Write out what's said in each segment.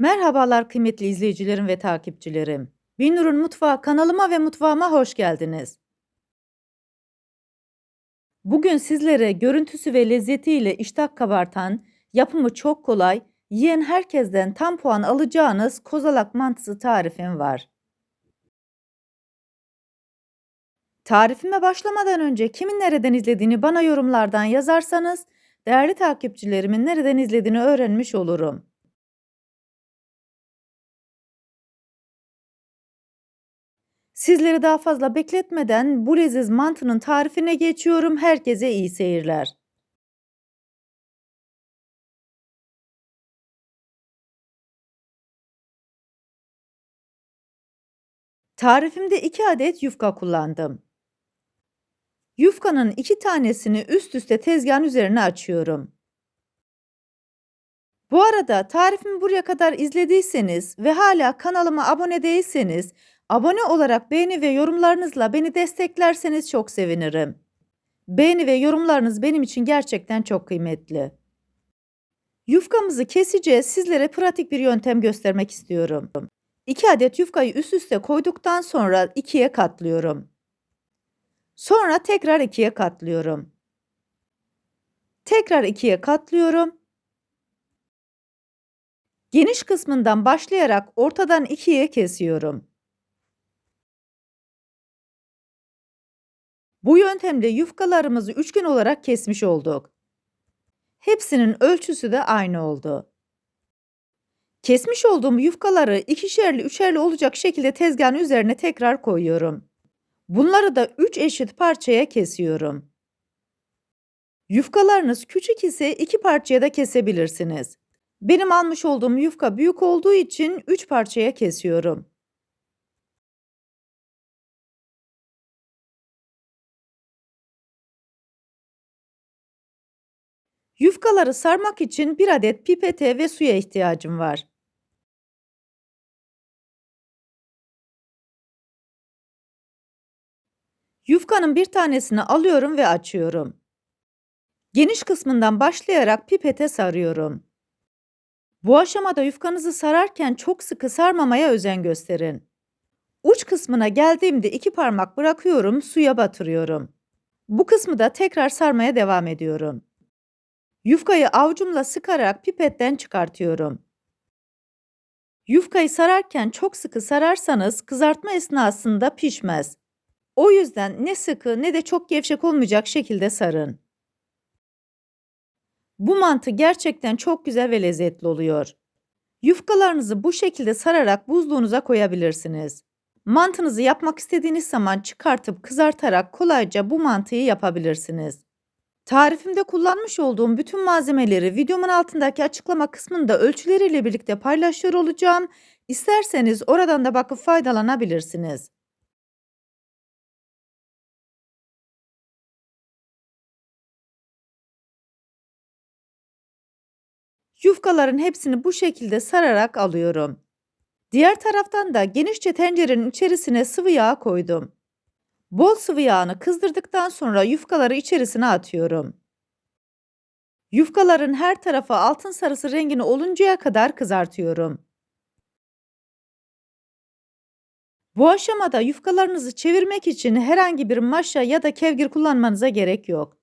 Merhabalar kıymetli izleyicilerim ve takipçilerim. Binur'un Mutfağı kanalıma ve mutfağıma hoş geldiniz. Bugün sizlere görüntüsü ve lezzetiyle iştah kabartan, yapımı çok kolay, yiyen herkesten tam puan alacağınız kozalak mantısı tarifim var. Tarifime başlamadan önce kimin nereden izlediğini bana yorumlardan yazarsanız değerli takipçilerimin nereden izlediğini öğrenmiş olurum. Sizleri daha fazla bekletmeden bu leziz mantının tarifine geçiyorum. Herkese iyi seyirler. Tarifimde 2 adet yufka kullandım. Yufkanın 2 tanesini üst üste tezgahın üzerine açıyorum. Bu arada tarifimi buraya kadar izlediyseniz ve hala kanalıma abone değilseniz Abone olarak beğeni ve yorumlarınızla beni desteklerseniz çok sevinirim. Beğeni ve yorumlarınız benim için gerçekten çok kıymetli. Yufkamızı keseceğiz. Sizlere pratik bir yöntem göstermek istiyorum. 2 adet yufkayı üst üste koyduktan sonra ikiye katlıyorum. Sonra tekrar ikiye katlıyorum. Tekrar ikiye katlıyorum. Geniş kısmından başlayarak ortadan ikiye kesiyorum. Bu yöntemle yufkalarımızı üçgen olarak kesmiş olduk. Hepsinin ölçüsü de aynı oldu. Kesmiş olduğum yufkaları ikişerli üçerli olacak şekilde tezgahın üzerine tekrar koyuyorum. Bunları da üç eşit parçaya kesiyorum. Yufkalarınız küçük ise iki parçaya da kesebilirsiniz. Benim almış olduğum yufka büyük olduğu için üç parçaya kesiyorum. Yufkaları sarmak için bir adet pipete ve suya ihtiyacım var. Yufkanın bir tanesini alıyorum ve açıyorum. Geniş kısmından başlayarak pipete sarıyorum. Bu aşamada yufkanızı sararken çok sıkı sarmamaya özen gösterin. Uç kısmına geldiğimde iki parmak bırakıyorum, suya batırıyorum. Bu kısmı da tekrar sarmaya devam ediyorum. Yufkayı avucumla sıkarak pipetten çıkartıyorum. Yufkayı sararken çok sıkı sararsanız kızartma esnasında pişmez. O yüzden ne sıkı ne de çok gevşek olmayacak şekilde sarın. Bu mantı gerçekten çok güzel ve lezzetli oluyor. Yufkalarınızı bu şekilde sararak buzluğunuza koyabilirsiniz. Mantınızı yapmak istediğiniz zaman çıkartıp kızartarak kolayca bu mantıyı yapabilirsiniz. Tarifimde kullanmış olduğum bütün malzemeleri videomun altındaki açıklama kısmında ölçüleriyle birlikte paylaşıyor olacağım. İsterseniz oradan da bakıp faydalanabilirsiniz. Yufkaların hepsini bu şekilde sararak alıyorum. Diğer taraftan da genişçe tencerenin içerisine sıvı yağ koydum. Bol sıvı yağını kızdırdıktan sonra yufkaları içerisine atıyorum. Yufkaların her tarafı altın sarısı rengini oluncaya kadar kızartıyorum. Bu aşamada yufkalarınızı çevirmek için herhangi bir maşa ya da kevgir kullanmanıza gerek yok.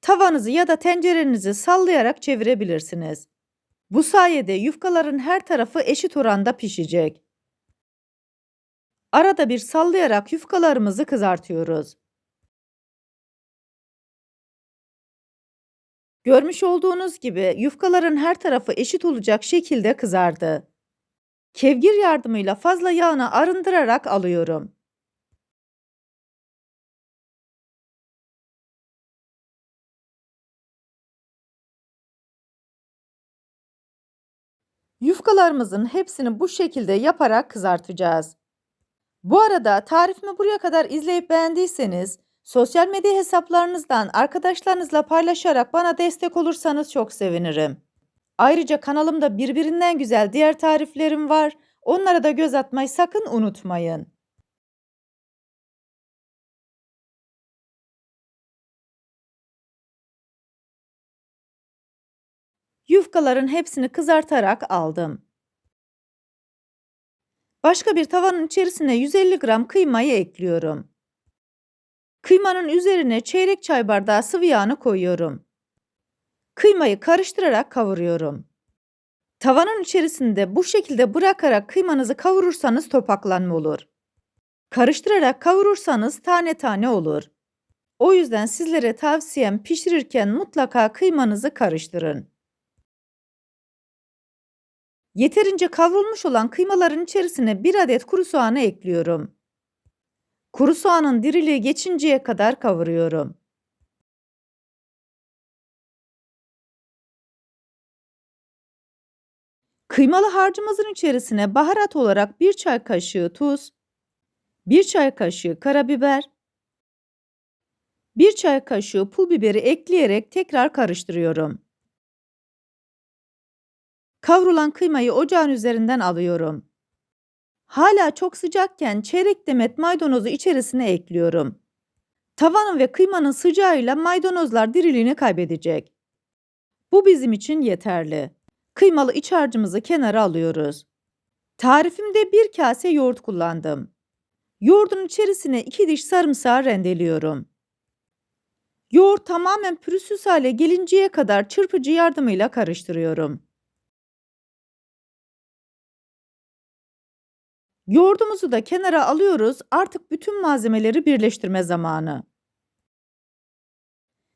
Tavanızı ya da tencerenizi sallayarak çevirebilirsiniz. Bu sayede yufkaların her tarafı eşit oranda pişecek. Arada bir sallayarak yufkalarımızı kızartıyoruz. Görmüş olduğunuz gibi yufkaların her tarafı eşit olacak şekilde kızardı. Kevgir yardımıyla fazla yağını arındırarak alıyorum. Yufkalarımızın hepsini bu şekilde yaparak kızartacağız. Bu arada tarifimi buraya kadar izleyip beğendiyseniz sosyal medya hesaplarınızdan arkadaşlarınızla paylaşarak bana destek olursanız çok sevinirim. Ayrıca kanalımda birbirinden güzel diğer tariflerim var. Onlara da göz atmayı sakın unutmayın. Yufkaların hepsini kızartarak aldım. Başka bir tavanın içerisine 150 gram kıymayı ekliyorum. Kıymanın üzerine çeyrek çay bardağı sıvı yağını koyuyorum. Kıymayı karıştırarak kavuruyorum. Tavanın içerisinde bu şekilde bırakarak kıymanızı kavurursanız topaklanma olur. Karıştırarak kavurursanız tane tane olur. O yüzden sizlere tavsiyem pişirirken mutlaka kıymanızı karıştırın. Yeterince kavrulmuş olan kıymaların içerisine bir adet kuru soğanı ekliyorum. Kuru soğanın diriliği geçinceye kadar kavuruyorum. Kıymalı harcımızın içerisine baharat olarak 1 çay kaşığı tuz, 1 çay kaşığı karabiber, 1 çay kaşığı pul biberi ekleyerek tekrar karıştırıyorum. Kavrulan kıymayı ocağın üzerinden alıyorum. Hala çok sıcakken çeyrek demet maydanozu içerisine ekliyorum. Tavanın ve kıymanın sıcağıyla maydanozlar diriliğini kaybedecek. Bu bizim için yeterli. Kıymalı iç harcımızı kenara alıyoruz. Tarifimde bir kase yoğurt kullandım. Yoğurdun içerisine 2 diş sarımsağı rendeliyorum. Yoğurt tamamen pürüzsüz hale gelinceye kadar çırpıcı yardımıyla karıştırıyorum. Yoğurdumuzu da kenara alıyoruz. Artık bütün malzemeleri birleştirme zamanı.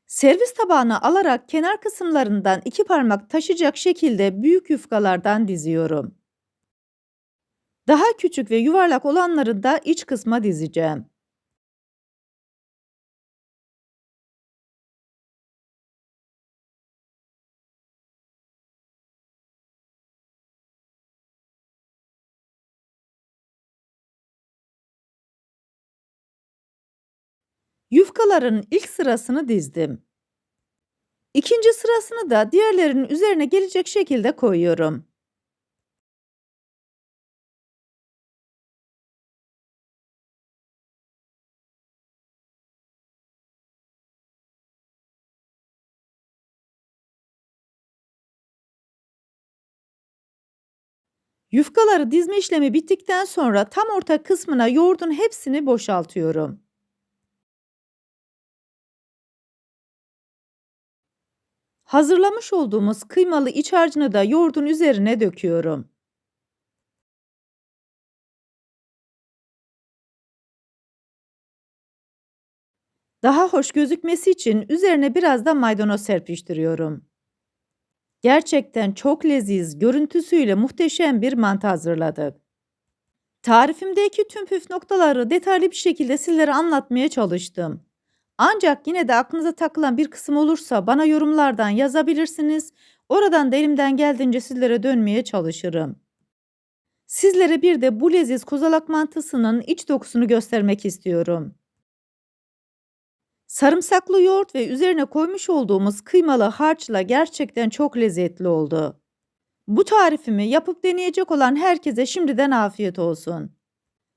Servis tabağına alarak kenar kısımlarından iki parmak taşıyacak şekilde büyük yufkalardan diziyorum. Daha küçük ve yuvarlak olanları da iç kısma dizeceğim. Yufkaların ilk sırasını dizdim. İkinci sırasını da diğerlerinin üzerine gelecek şekilde koyuyorum. Yufkaları dizme işlemi bittikten sonra tam orta kısmına yoğurdun hepsini boşaltıyorum. Hazırlamış olduğumuz kıymalı iç harcını da yoğurdun üzerine döküyorum. Daha hoş gözükmesi için üzerine biraz da maydanoz serpiştiriyorum. Gerçekten çok leziz, görüntüsüyle muhteşem bir mantı hazırladık. Tarifimdeki tüm püf noktaları detaylı bir şekilde sizlere anlatmaya çalıştım. Ancak yine de aklınıza takılan bir kısım olursa bana yorumlardan yazabilirsiniz. Oradan da elimden geldiğince sizlere dönmeye çalışırım. Sizlere bir de bu leziz kozalak mantısının iç dokusunu göstermek istiyorum. Sarımsaklı yoğurt ve üzerine koymuş olduğumuz kıymalı harçla gerçekten çok lezzetli oldu. Bu tarifimi yapıp deneyecek olan herkese şimdiden afiyet olsun.